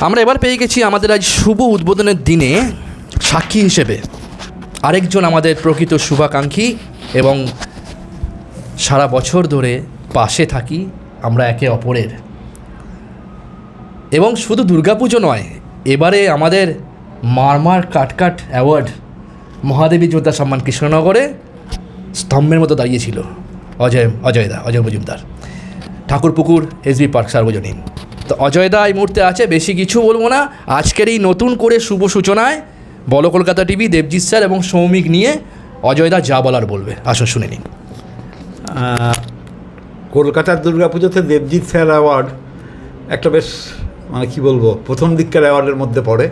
আমরা এবার পেয়ে গেছি আমাদের আজ শুভ উদ্বোধনের দিনে সাক্ষী হিসেবে। আরেকজন আমাদের প্রকৃত শুভাকাঙ্ক্ষী এবং সারা বছর ধরে পাশে থাকি আমরা একে অপরের। এবং শুধু দুর্গাপুজো নয়, এবারে আমাদের মারমার কাটকাট অ্যাওয়ার্ড মহাদেবী যোদ্ধা সম্মান কৃষ্ণনগরে স্তম্ভের মতো দাঁড়িয়েছিল অজয় অজয়দা অজয় মজুমদার। ঠাকুরপুকুর এসবি পার্ক সার্বজনীন। তো অজয়দা এই মুহূর্তে আছে, বেশি কিছু বলব না। আজকের এই নতুন করে শুভ সূচনায় বলো কলকাতা টিভি, দেবজিৎ স্যার এবং সৌমিক নিয়ে অজয়দা যা বলার বলবে। আসুন শুনে নিন। কলকাতার দুর্গাপুজোতে দেবজিৎ স্যার অ্যাওয়ার্ড একটা বেশ মানে কি বলব, প্রথম দিককার অ্যাওয়ার্ডের মধ্যে পড়ে।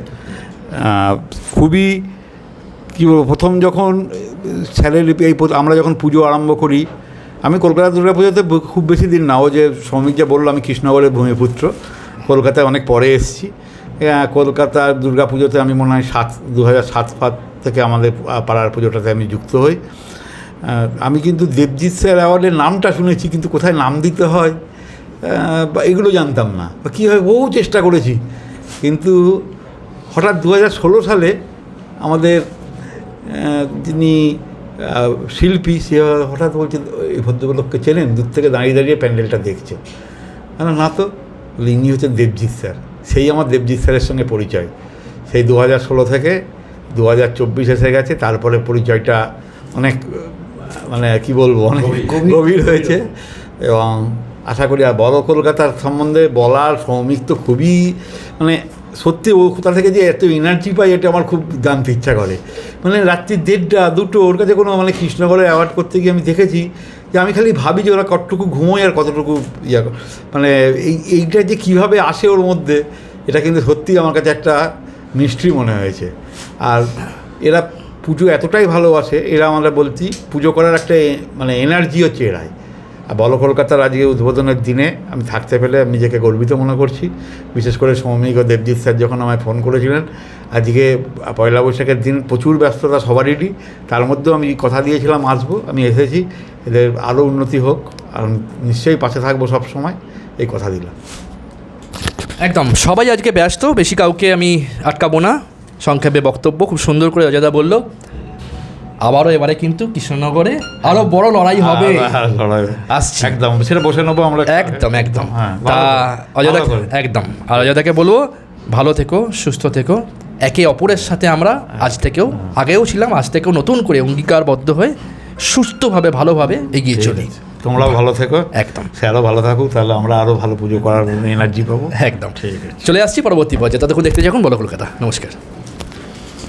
খুবই, কী বলব, প্রথম যখন স্যারের এই আমরা যখন পুজো আরম্ভ করি আমি কলকাতা দুর্গা পুজোতে খুব বেশি দিন না। ও যে শ্রমিক যে বলল, আমি কৃষ্ণগড়ের ভূমিপুত্র কলকাতায় অনেক পরে এসেছি। কলকাতার দুর্গাপুজোতে আমি মনে হয় সাত দু হাজার সাত ফাত থেকে আমাদের পাড়ার পুজোটাতে আমি যুক্ত হই। আমি কিন্তু দেবজিৎ স্যার অ্যাওয়ার্ডের নামটা শুনেছি, কিন্তু কোথায় নাম দিতে হয় বা এগুলো জানতাম না। বা কীভাবে বহু চেষ্টা করেছি। কিন্তু হঠাৎ দু ষোলো সালে আমাদের যিনি শিল্পী, সে হঠাৎ বলছেন এই ভদ্রলোককে চেনেন? দূর থেকে দাঁড়িয়ে দাঁড়িয়ে প্যান্ডেলটা দেখছে। বললাম, না তো ইনি হচ্ছেন দেবজিৎ স্যার। সেই আমার দেবজিৎ স্যারের সঙ্গে পরিচয়। সেই দু হাজার ষোলো থেকে দু হাজার চব্বিশ এসে গেছে তারপরে পরিচয়টা অনেক মানে কি বলব অনেক গভীর। হয়েছে। এবং আশা করি আর বড় কলকাতার সম্বন্ধে বলার সৌমিক তো খুবই মানে সত্যি ও কোথা থেকে যে এত এনার্জি পাই এটা আমার খুব জানতে ইচ্ছা করে। মানে রাত্রি দেড়টা দুটো ওর কাছে কোনো মানে কৃষ্ণগড়ে অ্যাওয়ার্ড করতে গিয়ে আমি দেখেছি যে আমি খালি ভাবি যে ওরা কতটুকু ঘুমোয় আর কতটুকু ইয়া। মানে এই, এইটা যে কীভাবে আসে ওর মধ্যে, এটা কিন্তু সত্যি আমার কাছে একটা মিষ্টি মনে হয়েছে। আর এরা পুজো এতটাই ভালোবাসে, এরা আমরা বলছি পুজো করার একটা মানে এনার্জি হচ্ছে এরাই। আর বলো কলকাতার আজকে উদ্বোধনের দিনে আমি থাকতে পেলে আমি নিজেকে গর্বিত মনে করছি। বিশেষ করে সৌমিক ও দেবজিৎ স্যার যখন আমায় ফোন করেছিলেন, আজকে পয়লা বৈশাখের দিন প্রচুর ব্যস্ততা সবারই, তার মধ্যেও আমি কথা দিয়েছিলাম, আসব, আমি এসেছি। এদের আরও উন্নতি হোক আর নিশ্চয়ই পাশে থাকব সব সময় এই কথা দিলাম। একদম সবাই আজকে ব্যস্ত বেশি কাউকে আমি আটকাবো না। সংক্ষেপে বক্তব্য খুব সুন্দর করে অজয়দা বলল। আবারও এবারে কিন্তু কৃষ্ণনগরে আরও বড় লড়াই হবে। আসছে। একদম সেটা বসে নেব আমরা একদম একদম। হ্যাঁ, তা অযোধ্যা একদম। আর অযোধ্যাকে বলব ভালো থেকো সুস্থ থেকো। একে অপরের সাথে আমরা আজ থেকেও আগেও ছিলাম আজ থেকেও নতুন করে অঙ্গীকারবদ্ধ হয়ে সুস্থভাবে ভালোভাবে এগিয়ে চলি। তোমরাও ভালো থেকো। একদম। স্যারও ভালো থাকুক তাহলে আমরা আরও ভালো পুজো করার এনার্জি পাবো। একদম। ঠিক আছে। চলে আসছি পরবর্তী পর্যায়ে। তাদের দেখতে যখন বলো কলকাতা। নমস্কার।